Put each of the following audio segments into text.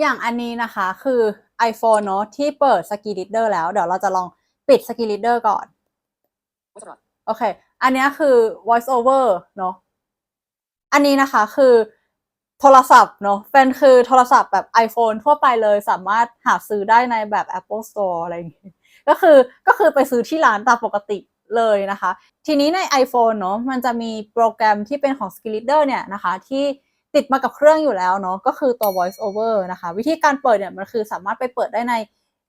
อย่างอันนี้นะคะคือ iPhone เนอะที่เปิด Skill Reader แล้ว เดี๋ยวเราจะลองปิด Skill Reader ก่อน โอเค อันนี้คือ voice over เนอะอันนี้นะคะคือโทรศัพท์เนอะเป็นคือโทรศัพท์แบบ iPhone ทั่วไปเลยสามารถหาซื้อได้ในแบบ Apple Store อะไรอย่างงี้ก็คือก็คือไปซื้อที่ร้านตามปกติเลยนะคะ ทีนี้ใน iPhone เนอะมันจะมีโปรแกรมที่เป็นของ Skill Reader เนี่ยนะคะที่ ติดมากับเครื่องอยู่แล้วเนอะก็คือตัว voice over นะคะ วิธีการเปิดเนี่ยมันคือสามารถไปเปิดได้ใน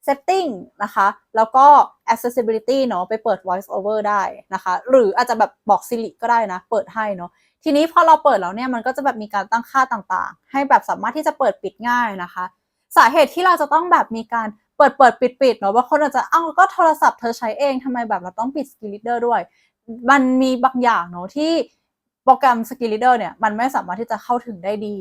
setting นะคะ แล้วก็ accessibility เนอะไปเปิด voice over ได้นะคะ หรืออาจจะแบบบอก Siri ก็ได้นะ เปิดให้เนอะทีนี้พอเราเปิดแล้วเนี่ยมันก็จะแบบมีการตั้งค่าต่างๆ ให้แบบสามารถที่จะเปิดปิดง่ายนะคะ สาเหตุที่เราจะต้องแบบมีการเปิดเปิดปิดปิดเนาะบางคนอาจจะเอ้าก็โทรศัพท์เธอใช้เองทำไมแบบเราต้องปิด Skill Reader ด้วย มันมีบางอย่างเนาะที่ โปรแกรม Skill Reader เนี่ยมันไม่สามารถที่จะเข้าถึงได้ดี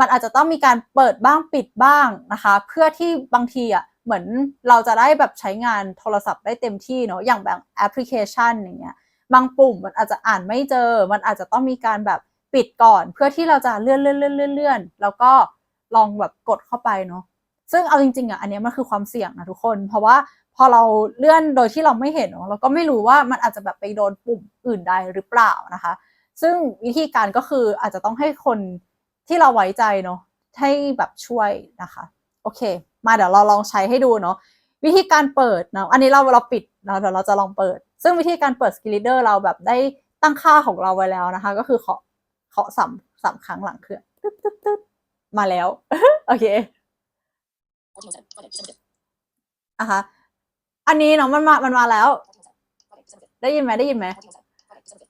มันอาจจะต้องมีการเปิดบ้างปิดบ้างนะคะ เพื่อที่บางทีอะเหมือนเราจะได้แบบใช้งานโทรศัพท์ได้เต็มที่เนาะอย่างแบบแอปพลิเคชันอย่างเงี้ยบางปุ่มมันอาจจะอ่านไม่เจอ มันอาจจะต้องมีการแบบปิดก่อน เพื่อที่เราจะเลื่อนเลื่อนเลื่อนเลื่อนเลื่อนแล้วก็ลองแบบกดเข้าไปเนาะซึ่งเอาจริงๆอะอันนี้มันคือความเสี่ยงนะทุกคน เพราะว่าพอเราเลื่อนโดยที่เราไม่เห็นเนาะเราก็ไม่รู้ว่ามันอาจจะแบบไปโดนปุ่มอื่นใดหรือเปล่านะคะ ซึ่งวิธีการก็คืออาจจะต้องให้คนที่เราไว้ใจเนาะให้แบบช่วยนะคะโอเค มาเดี๋ยวเราลองใช้ให้ดูเนาะวิธีการเปิดนะอันนี้เราเราปิดเนะเดี๋ยวเราจะลองเปิด ซึ่งวิธีการเปิด Skill Reader เราแบบได้ตั้งค่าของเราไว้แล้วนะคะ ก็คือเคาะเคาะสามสามครั้งหลังเครื่องตึ๊ดตึ๊ดตึ๊ดมาแล้ว โอเคอะคะอันนี้เนาะมันมามันมาแล้ว ได้ยินไหมได้ยินไหม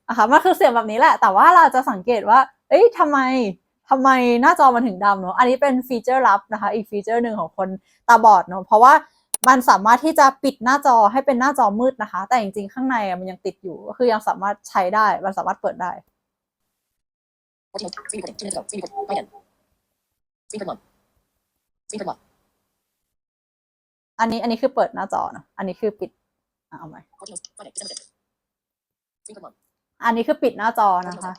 อะค่ะมันคือเสียงแบบนี้แหละ แต่ว่าเราจะสังเกตว่า เอ้ยทำไมทำไมหน้าจอมันถึงดำเนาะอันนี้เป็นฟีเจอร์ลับนะคะ อีกฟีเจอร์หนึ่งของคนตาบอดเนาะเพราะว่ามันสามารถที่จะปิดหน้าจอให้เป็นหน้าจอมืดนะคะ แต่จริงๆ ข้างในมันยังติดอยู่ ก็คือยังสามารถใช้ได้ มันสามารถเปิดได้อันนี้อันนี้คือเปิดหน้าจอเนาะอันนี้คือปิดเอาใหม่ อันนี้คือปิดหน้าจอนะคะ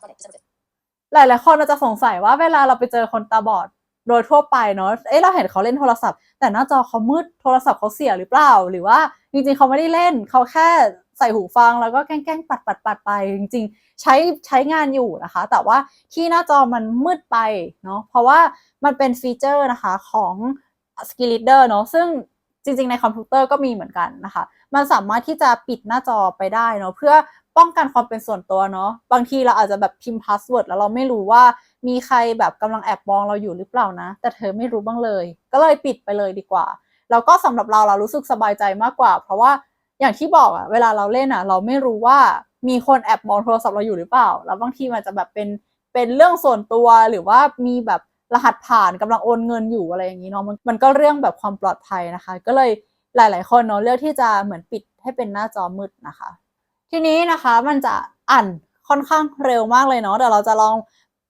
หลาย ๆ คนอาจจะสงสัยว่าเวลาเราไปเจอคนตาบอดโดยทั่วไปเนาะ เอ๊ะเราเห็นเขาเล่นโทรศัพท์ แต่หน้าจอเขามืดโทรศัพท์เขาเสียหรือเปล่า หรือว่าจริง ๆ เขาไม่ได้เล่น เขาแค่ใส่หูฟังแล้วก็แกล้งๆปัดปัดปัดไป จริง ๆ ใช้ใช้งานอยู่นะคะ แต่ว่าที่หน้าจอมันมืดไปเนาะ เพราะว่ามันเป็นฟีเจอร์นะคะของ Skill Reader เนาะ ซึ่งจริง ๆ ในคอมพิวเตอร์ก็มีเหมือนกันนะคะ มันสามารถที่จะปิดหน้าจอไปได้เนาะเพื่อ ป้องกันความเป็นส่วนตัวเนาะบางทีเราอาจจะแบบพิมพ์พาสเวิร์ดแล้วเราไม่รู้ว่ามีใครแบบกำลังแอบมองเราอยู่หรือเปล่านะ แต่เธอไม่รู้บ้างเลย ก็เลยปิดไปเลยดีกว่า แล้วก็สำหรับเราเรารู้สึกสบายใจมากกว่า เพราะว่าอย่างที่บอกอะเวลาเราเล่นอะเราไม่รู้ว่ามีคนแอบมองโทรศัพท์เราอยู่หรือเปล่า แล้วบางทีมันจะแบบเป็นเป็นเรื่องส่วนตัวหรือว่ามีแบบรหัสผ่านกำลังโอนเงินอยู่อะไรอย่างนี้เนาะมันมันก็เรื่องแบบความปลอดภัยนะคะ ก็เลยหลาย ๆ คนเนาะเลือกที่จะเหมือนปิดให้เป็นหน้าจอมืดนะคะ ทีนี้นะคะมันจะอ่านค่อนข้างเร็วมากเลยเนาะเดี๋ยวเราจะลอง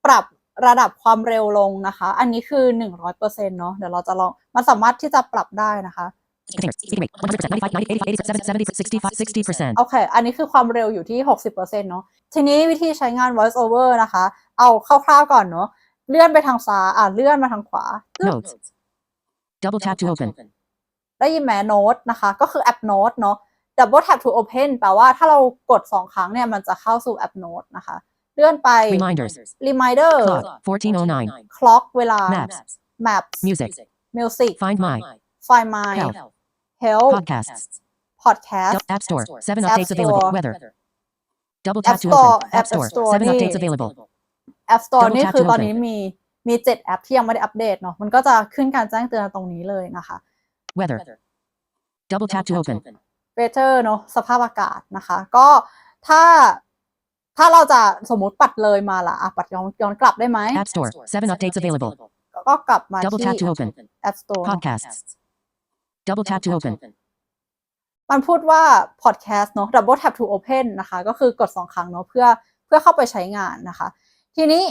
ปรับระดับความเร็วลงนะคะ อันนี้คือ 100%เนาะเดี๋ยวเราจะลองมันสามารถที่จะปรับได้นะคะ Speaking rate 100%, 95, 98, 88, 87, 70, 65, 60%. โอเค อันนี้คือความเร็วอยู่ที่ 60%เนาะทีนี้วิธีใช้งาน voice over นะคะ เอาคร่าวๆก่อนเนาะเลื่อนไปทางซ้ายอะเลื่อนมาทางขวา Notes. Double tap to open. ได้ยินไหมโน้ตนะคะ ก็คือแอปโน้ตเนาะ double tap to open แปลว่าถ้าเรากด 2 ครั้งเนี่ยมันจะเข้าสู่แอปโน้ตนะคะ เลื่อนไป Reminders. reminder Clock. 1409. clock เวลา Maps. maps Music. music Find my. find my Health. health Podcasts. podcast Dou- App Store. 7 App updates available. Store. Weather. Double App tap to Store. open. App App Store. Store 7นี่ updates available. App Store Double นี่ tap คือ to ตอน open นี้มีมีเจ็ดแอปที่ยังไม่ได้อัปเดตเนาะมันก็จะขึ้นการแจ้งเตือนตรงนี้เลยนะคะ Weather. Double tap to open. Weather เนาะสภาพอากาศนะคะ ก็ถ้าถ้าเราจะสมมุติปัดเลยมาละอะปัดย้อนย้อนกลับได้ไหม App Store. 7 updates available. ก็กลับมา Double ที่ tap to open. App Store เนอะ Podcasts. Double tap to open. มันพูดว่า podcast เนาะ double tap to open นะคะ ก็คือกดสองครั้งเนาะเพื่อเพื่อเข้าไปใช้งานนะคะ ทีนี้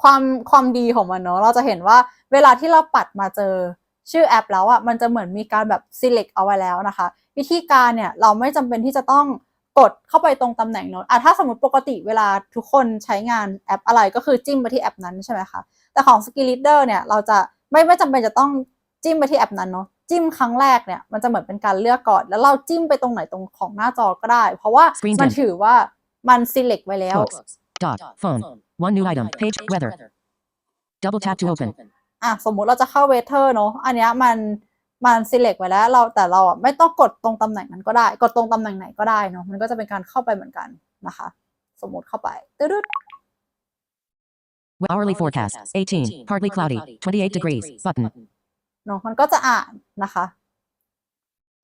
ความความดีของมันเนาะเราจะเห็นว่าเวลาที่เราปัดมาเจอชื่อแอปแล้วอะ่ะมันจะเหมือนมีการแบบ select เอาไว้แล้วนะคะ วิธีการเนี่ยเราไม่จำเป็นที่จะต้องกดเข้าไปตรงตำแหน่งเนาะอะถ้าสมมติปกติเวลาทุกคนใช้งานแอปอะไรก็คือจิ้มไปที่แอปนั้นใช่ไหมคะแต่ของ Skill Reader เนี่ยเราจะไม่ไม่จำเป็นจะต้องจิ้มไปที่แอปนั้นเนาะจิ้มครั้งแรกเนี่ยมันจะเหมือนเป็นการเลือกก่อน แล้วเราจิ้มไปตรงไหนตรงของหน้าจอก็ได้ เพราะว่า Screen มัน dim ถือว่ามัน select ไว้แล้ว Books. Dot. Phone. One new item. Page. Weather. Double tap to open. อะสมมุติเราจะเข้าเวเทอร์เนาะอันเนี้ยมัน มัน select ไว้แล้วเราแต่เราอะไม่ต้องกดตรงตำแหน่งนั้นก็ได้ กดตรงตำแหน่งไหนก็ได้เนาะมันก็จะเป็นการเข้าไปเหมือนกันนะคะ สมมติเข้าไปตึ๊ด Hourly forecast. 18. Partly cloudy. 28 degrees. Button. เนาะมันก็จะอ่านนะคะ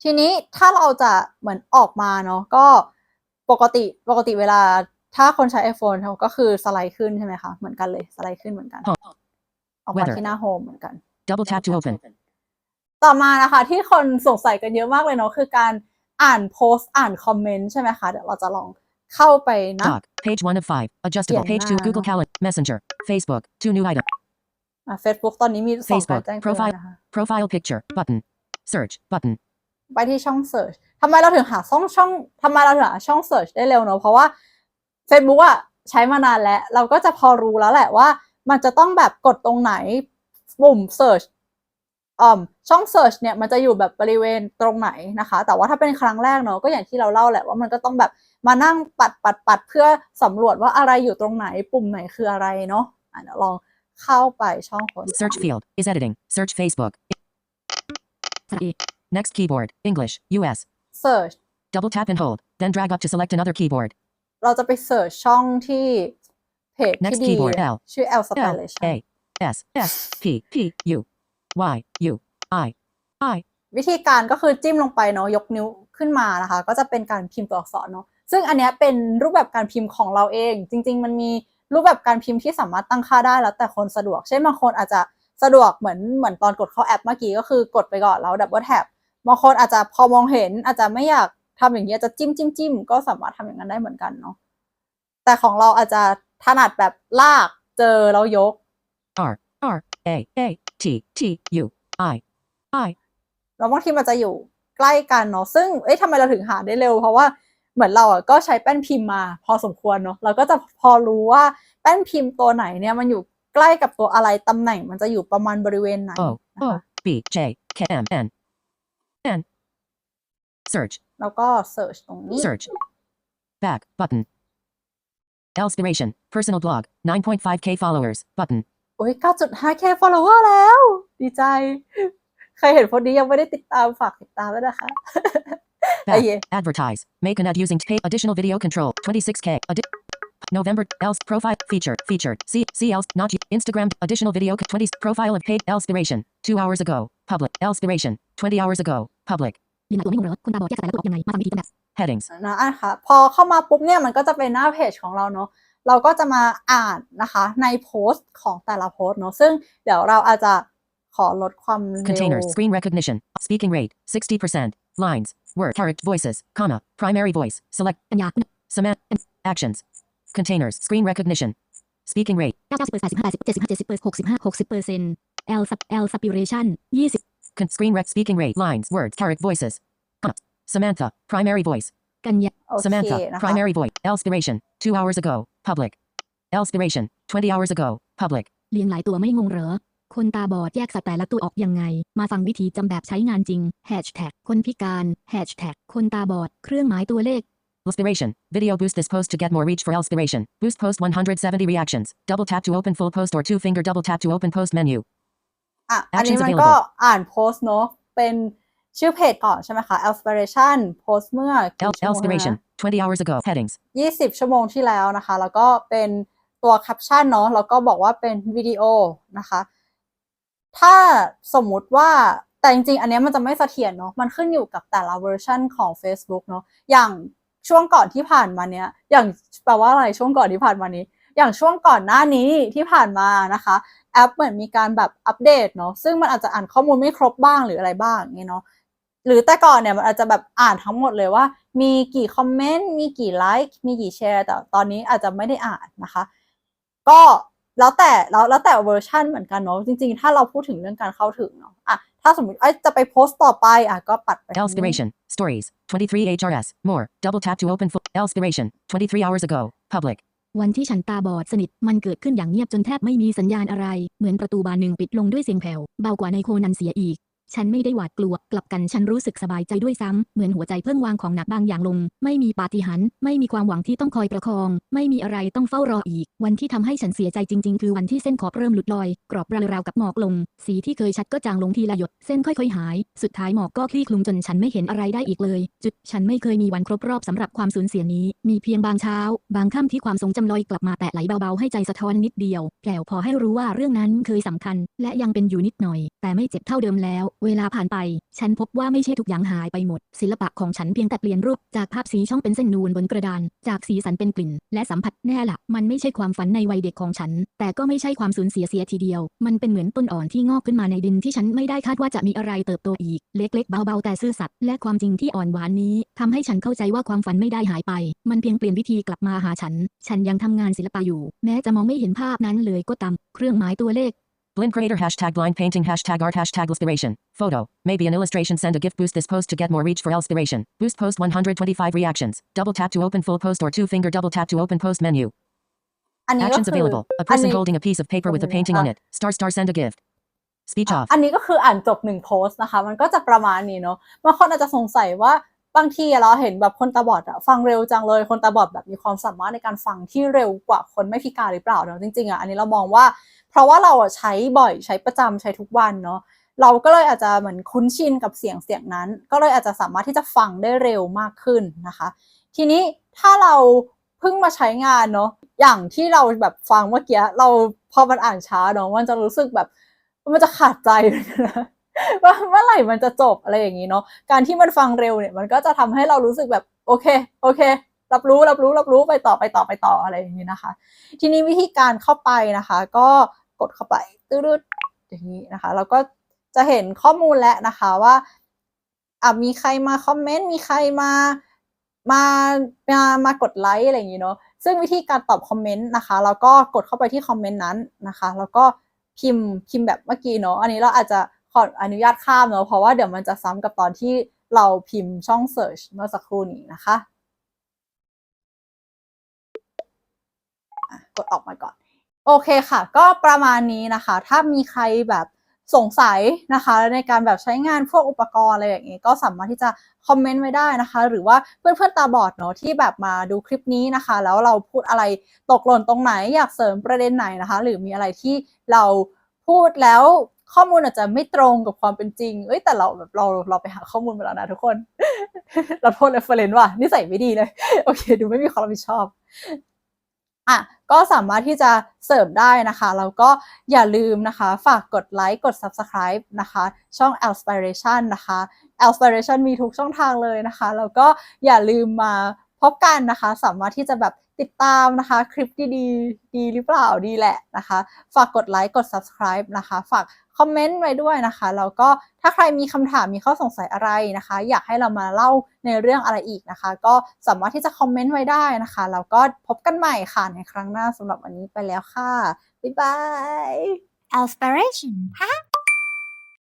ทีนี้ถ้าเราจะเหมือนออกมาเนาะก็ปกติปกติเวลาถ้าคนใช้ iPhone เขาก็คือสไลด์ขึ้นใช่ไหมคะ เหมือนกันเลยสไลด์ขึ้นเหมือนกันอ๋อออกมา Weather ที่หน้าโฮมเหมือนกัน Double tap to open. ต่อมานะคะที่คนสงสัยกันเยอะมากเลยเนาะคือการอ่านโพสต์อ่านคอมเมนต์ใช่ไหมคะ เดี๋ยวเราจะลองเข้าไปนะ Doc. Page 1 of 5. Adjustable. Yeah, Page 2. nah, Google no. Calendar. Messenger. Facebook. 2 new item. อะ Facebook ตอนนี้มีสองการ Facebook แจ้งเตือน profile นะคะ Profile picture. Button. Search. Button. ไปที่ช่อง Search ทำไมเราถึงหาช่องช่องทำไมเราถึงหาช่อง Search ได้เร็วเนอะเพราะว่า Facebook อะใช้มานานแล้ว เราก็จะพอรู้แล้วแหละว่า มันจะต้องแบบกดตรงไหนปุ่ม Search อ่อมช่อง Search เนี่ยมันจะอยู่แบบบริเวณตรงไหนนะคะ แต่ว่าถ้าเป็นครั้งแรกเนอะก็อย่างที่เราเล่าแหละว่ามันก็ต้องแบบมานั่งปัดปัดปัดเพื่อสำรวจว่าอะไรอยู่ตรงไหนปุ่มไหนคืออะไรเนาะอะเดี๋ยวลองเข้าไปช่องค้น Search field. Is editing. Search Facebook. Next keyboard. English. US. Search Double tap and hold. Then drag up to select another keyboard. เราจะไปเสิร์ชช่องที่เพจที่ Next ดี keyboard L ชื่อ L L Spellation A S S P P U Y U I I วิธีการก็คือจิ้มลงไปเนาะยกนิ้วขึ้นมานะคะ ก็จะเป็นการพิมพ์ตัวอักษรเนาะซึ่งอันเนี้ยเป็นรูปแบบการพิมพ์ของเราเอง จริง ๆ มันมีรูปแบบการพิมพ์ที่สามารถตั้งค่าได้แล้วแต่คนสะดวก เช่นบางคนอาจจะสะดวกเหมือนเหมือนตอนกดเข้าแอปเมื่อกี้ก็คือกดไปก่อนแล้วดับเบิลแท็บบางคนอาจจะพอมองเห็นอาจจะไม่อยากทำอย่างนี้ยจะจิ้มจิ้มจิ้มก็สามารถทำอย่างนั้นได้เหมือนกันเนาะแต่ของเราอาจจะถนัดแบบลากเจอแล้วยก R R A A T T U I I แล้วบางทีมันจะอยู่ใกล้กันเนาะซึ่งเอ้ยทำไมเราถึงหาได้เร็ว เพราะว่าเหมือนเราอะก็ใช้แป้นพิมพ์มา พอสมควรเนาะเราก็จะพอรู้ว่าแป้นพิมพ์ตัวไหนเนี่ยมันอยู่ใกล้กับตัวอะไรตำแหน่งมันจะอยู่ประมาณบริเวณไหน O นะคะ O B J K M N N Search แล้วก็ search ตรงนี้ Search Back button Elspiration Personal blog 9.5k followers button โอ้ย 9.5k follower แล้ว ดีใจ ใครเห็นคนนี้ยังไม่ได้ติดตามฝากติดตามด้วยนะคะ Back Oh, yeah. Advertise Make an ad using pay additional video control 26k Addi- November else profile featured featured see see else not u- Instagram additional video co- 20 profile of paid Elspiration 2 hours ago public Elspiration 20 hours ago public ลิงก์ตัวไม่งงเหรอคุณตาบอดแยกสายแล้วตัวออกยังไงมาฟังวิธีกันแบบ Headings นะอะค่ะ พอเข้ามาปุ๊บเนี่ยมันก็จะเป็นหน้าเพจของเราเนาะ เราก็จะมาอ่านนะคะในโพสต์ของแต่ละโพสต์เนาะซึ่งเดี๋ยวเราอาจจะขอลดความเร็ว Containers screen recognition speaking rate 60% lines word character voices comma primary voice select กัญญาคุณ Cement actions. Containers. Screen recognition. Speaking rate. เก้าเก้าสิบเปอร์แปดสิบห้าสิบเจ็ดสิบห้าเจ็ดสิบเปอร์หกสิบห้าหกสิบเปอร์เซ็นต์ L sub L subspiration ยี่สิบ Con- screen rec. Speaking rate. Lines. Words. Character voices. Comma. Samantha. Primary voice. กันยาโอเค Samantha. นะคะ Primary voice. Elspiration. Two hours ago. Public. Elspiration. Twenty hours ago. Public. เลี้ยงหลายตัวไม่งงเหรอ คนตาบอดแยกสัตว์แต่ละตัวออกยังไง มาฟังวิธีจำแบบใช้งานจริง Hashtag คนพิการ Hashtag คนตาบอด เครื่องหมายตัวเลข Elspiration. Video boost this post to get more reach for Elspiration. Boost post 170 reactions. Double tap to open full post or two finger double tap to open post menu. อะ อันนี้ Actions มัน available ก็อ่านโพสต์เนาะ เป็นชื่อเพจก่อนใช่ไหมคะ Elspiration โพสต์เมื่อ El- 20 hours ago. Headings. ยี่สิบชั่วโมงที่แล้วนะคะ แล้วก็เป็นตัวแคปชั่นเนาะแล้วก็บอกว่าเป็นวิดีโอนะคะ ถ้าสมมุติว่าแต่จริงๆ อันนี้มันจะไม่เสถียรเนาะมันขึ้นอยู่กับแต่ละเวอร์ชันของ Facebook เนาะอย่างช่วงก่อนที่ผ่านมาเนี้ยอย่างแปลว่าอะไรช่วงก่อนที่ผ่านมานี้ อย่างช่วงก่อนหน้านี้ที่ผ่านมานะคะ แอปเหมือนมีการแบบอัปเดตเนาะซึ่งมันอาจจะอ่านข้อมูลไม่ครบบ้างหรืออะไรบ้างอย่างเนาะ หรือแต่ก่อนเนี่ยมันอาจจะแบบอ่านทั้งหมดเลยว่า มีกี่คอมเมนต์มีกี่ไลค์มีกี่แชร์แต่ตอนนี้อาจจะไม่ได้อ่านนะคะ ก็แล้วแต่แล้วแล้วแต่เวอร์ชันเหมือนกันเนาะจริงๆ ถ้าเราพูดถึงเรื่องการเข้าถึงเนาะอะถ้าสมมติเอ้ยจะไปโพสต์ต่อไปอะก็ปัดไปทางนี้ Elspiration. Stories. 23 HRS. More. Double tap to open full. Elspiration. 23 hours ago. Public. วันที่ฉันตาบอดสนิทมันเกิดขึ้นอย่างเงียบจนแทบไม่มีสัญญาณอะไร เหมือนประตูบานหนึ่งปิดลงด้วยเสียงแผ่วเบากว่าในโคนันเสียอีก ฉันไม่ได้หวาดกลัว กลับกันฉันรู้สึกสบายใจด้วยซ้ำ เหมือนหัวใจเพิ่งวางของหนักบางอย่างลง ไม่มีปาฏิหาริย์ ไม่มีความหวังที่ต้องคอยประคอง ไม่มีอะไรต้องเฝ้ารออีก วันที่ทำให้ฉันเสียใจจริง ๆ คือวันที่เส้นขอบเริ่มหลุดลอย กรอบราวๆกับหมอกลง สีที่เคยชัดก็จางลงทีละหยด เส้นค่อยๆหาย สุดท้ายหมอกก็คลี่คลุมจนฉันไม่เห็นอะไรได้อีกเลย จุดฉันไม่เคยมีวันครบรอบสำหรับความสูญเสียนี้ มีเพียงบางเช้า บางค่ำที่ความทรงจำลอยกลับมาแต่ไหลเบาๆให้ใจสะท้อนนิดเดียวแผ่วพอให้รู้ว่าเรื่องนั้นเคยสำคัญ และยังเป็นอยู่นิดหน่อย แต่ไม่เจ็บเท่าเดิมแล้วเวลาผ่านไป ฉันพบว่าไม่ใช่ทุกอย่างหายไปหมด ศิลปะของฉันเพียงแต่เปลี่ยนรูป จากภาพสีช่องเป็นเส้นนูนบนกระดาน จากสีสันเป็นกลิ่น และสัมผัสแน่ละ มันไม่ใช่ความฝันในวัยเด็กของฉัน แต่ก็ไม่ใช่ความสูญเสียเสียทีเดียว มันเป็นเหมือนต้นอ่อนที่งอกขึ้นมาในดินที่ฉันไม่ได้คาดว่าจะมีอะไรเติบโตอีก เล็กๆ เบาๆ แต่ซื่อสัตย์และความจริงที่อ่อนหวานนี้ทำให้ฉันเข้าใจว่าความฝันไม่ได้หายไป มันเพียงเปลี่ยนวิธีกลับมาหาฉัน ฉันยังทำงานศิลปะอยู่ แม้จะมองไม่เห็นภาพนั้นเลยก็ตาม เครื่องหมายตัวเลข Blind creator hashtag blind painting hashtag art hashtag inspiration. Photo. Maybe an illustration. Send a gift boost this post to get more reach for inspiration. Boost post 125 reactions. Double tap to open full post or two finger double tap to open post menu. อันนี้ก็ Actions คือ available. A อัน person นี้ holding a piece of paper with a painting on Ah. it. Star star send a gift. Speech off. อันนี้ก็คืออ่านจบหนึ่งโพสต์นะคะ มันก็จะประมาณนี้เนาะบางคนอาจจะสงสัยว่า บางทีเราเห็นแบบคนตาบอดอะฟังเร็วจังเลยคนตาบอดแบบมีความสามารถในการฟังที่เร็วกว่าคนไม่พิการหรือเปล่าเนาะจริงๆอะอันนี้เรามองว่า เพราะว่าเราอะใช้บ่อยใช้ประจำใช้ทุกวันเนาะเราก็เลยอาจจะเหมือนคุ้นชินกับเสียงเสียงนั้น ก็เลยอาจจะสามารถที่จะฟังได้เร็วมากขึ้นนะคะ ทีนี้ถ้าเราเพิ่งมาใช้งานเนาะอย่างที่เราแบบฟังเมื่อกี้เราพอมันอ่านช้าเนาะมันจะรู้สึกแบบมันจะขาดใจเลยนะ ว่าเมื่อไหร่มันจะจบอะไรอย่างนี้เนาะการที่มันฟังเร็วเนี่ยมันก็จะทำให้เรารู้สึกแบบโอเคโอเครับรู้รับรู้รับรู้ไปต่อไปต่อไปต่ออะไรอย่างนี้นะคะ ทีนี้วิธีการเข้าไปนะคะ ก็กดเข้าไปตืดๆอย่างนี้นะคะ แล้วก็จะเห็นข้อมูลแล้วนะคะว่าอะมีใครมาคอมเมนต์มีใครมามามามากดไลค์อะไรอย่างนี้เนาะซึ่งวิธีการตอบคอมเมนต์นะคะแล้วก็กดเข้าไปที่คอมเมนต์นั้นนะคะ แล้วก็พิมพ์พิมพ์แบบเมื่อกี้เนาะอันนี้เราอาจจะ ขออนุญาตข้ามเนาะเพราะว่าเดี๋ยวมันจะซ้ำกับตอนที่เราพิมพ์ช่อง search เมื่อสักครู่นี้นะคะกดออกมาก่อน โอเคค่ะ ก็ประมาณนี้นะคะ ถ้ามีใครแบบสงสัยนะคะ ในการแบบใช้งานพวกอุปกรณ์อะไรอย่างนี้ก็สามารถที่จะคอมเมนต์ไว้ได้นะคะ หรือว่าเพื่อนๆตาบอดเนาะที่แบบมาดูคลิปนี้นะคะ แล้วเราพูดอะไรตกหล่นตรงไหน อยากเสริมประเด็นไหนนะคะ หรือมีอะไรที่เราพูดแล้ว ข้อมูลอาจจะไม่ตรงกับความเป็นจริง เอ้ยแต่เราแบบเราเราไปหาข้อมูลมาแล้วนะทุกคน เราโทษเรฟเฟรนซ์ว่ะนิสัยไม่ดีเลย โอเค ดูไม่มีความรับผิดชอบอะก็สามารถที่จะเสริมได้นะคะแล้วก็อย่าลืมนะคะ ฝากกดไลค์กด Subscribe นะคะ ช่อง Alspiration นะคะ Alspiration มีทุกช่องทางเลยนะคะ แล้วก็อย่าลืมมา บกันนะคะ สามารถที่จะแบบติดตามนะคะ คลิปดีๆ ดีหรือเปล่าดีแหละนะคะ ฝากกดไลค์กด Subscribe นะคะ ฝากคอมเมนต์ไว้ด้วยนะคะ แล้วก็ถ้าใครมีคำถามมีข้อสงสัยอะไรนะคะ อยากให้เรามาเล่าในเรื่องอะไรอีกนะคะ ก็สามารถที่จะคอมเมนต์ไว้ได้นะคะ แล้วก็พบกันใหม่ค่ะในครั้งหน้าสำหรับวันนี้ไปแล้วค่ะ บ๊ายบาย Alspiration.